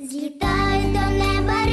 Злітай до неба